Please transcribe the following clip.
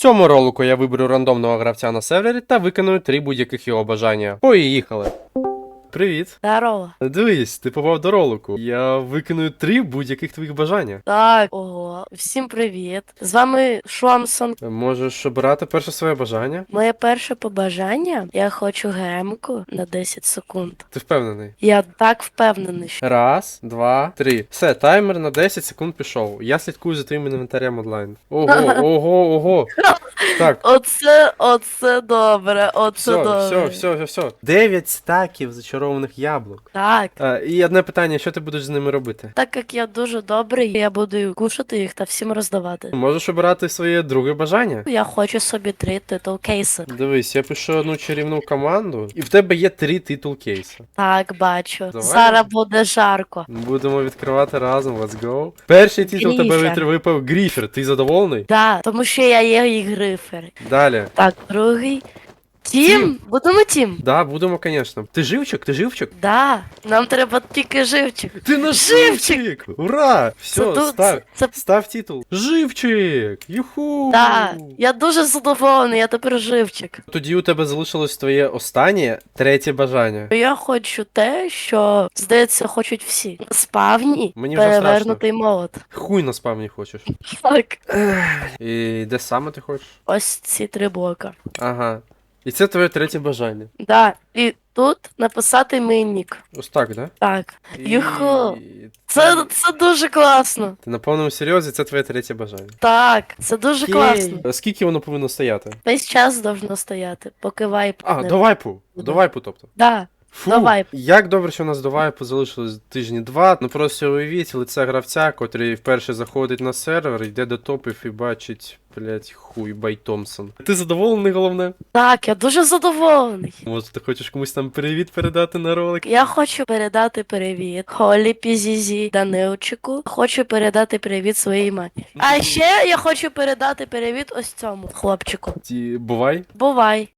Цьому ролику я виберу рандомного гравця на сервері та виконую три будь-яких його бажання. Поїхали. Привіт. Здорово. Дивись, ти попав до ролику. Я виконую три будь-яких твоїх бажання. Так, ого, всім привіт. З вами Шуамсон. Можеш обирати перше своє бажання? Моє перше побажання. Я хочу гемку на 10 секунд. Ти впевнений? Я так впевнений, що Раз, два, три. Все, таймер на 10 секунд пішов. Я слідкую за твоїм інвентарем онлайн. Ого, ого, ого. Так, оце, оце добре, оце все, добре. все, все, все, все. Дев'ять стаків зачарованих яблук. Так. А, і одне питання, що ти будеш з ними робити? Так як я дуже добрий, я буду кушати їх та всім роздавати. Можеш обирати своє друге бажання? Я хочу собі три титул кейси. Дивись, я пишу одну чарівну команду, і в тебе є три титул кейси. Так, бачу. Давай. Зараз буде жарко. Будемо відкривати разом, let's go. Перший титул тебе витр- випав Гріфер. Ти задоволений? Да, тому що я є і грифер. Далі. Так, другий. Тім, будемо тім. Да, будемо, звісно. Ти живчик? Ти живчик? Да, нам треба тільки живчик. Ти наш Живчик! Ура! Все, Це тут- став. це- Став титул. Живчик! Юху! Да, я дуже задоволений, я тепер живчик. Тоді у тебе залишилось твоє останнє третє бажання. Я хочу те, що, здається, хочуть всі. Спавні Мені вже перевернутий молот. Хуй на спавні хочеш. Так, І де саме ти хочеш? ось ці три блока. Ага. І це твоє третє бажання. Да, і тут написати мій нік. Ось так, да? Так. І- Юху. Це, це дуже класно. Ти на повному серйозі, це твоє третє бажання. Так, це дуже класно. Єй. Скільки воно повинно стояти? Весь час должно стояти, поки вайп. А, не... до вайпу. До вайпу, тобто. Да. Фу, До вайпу. як добре, що у нас до вайпу залишилось тижні два. Ну просто уявіть лице гравця, котрий вперше заходить на сервер, йде до топів і бачить, блять, хуй Бай Томпсон. Ти задоволений, головне? Так, я дуже задоволений. Може, ти хочеш комусь там привіт передати на ролик? Я хочу передати привіт Холі Пізізі Данилчику. Хочу передати привіт своїй мамі. А ще я хочу передати привіт ось цьому хлопчику. Ті, бувай. Бувай.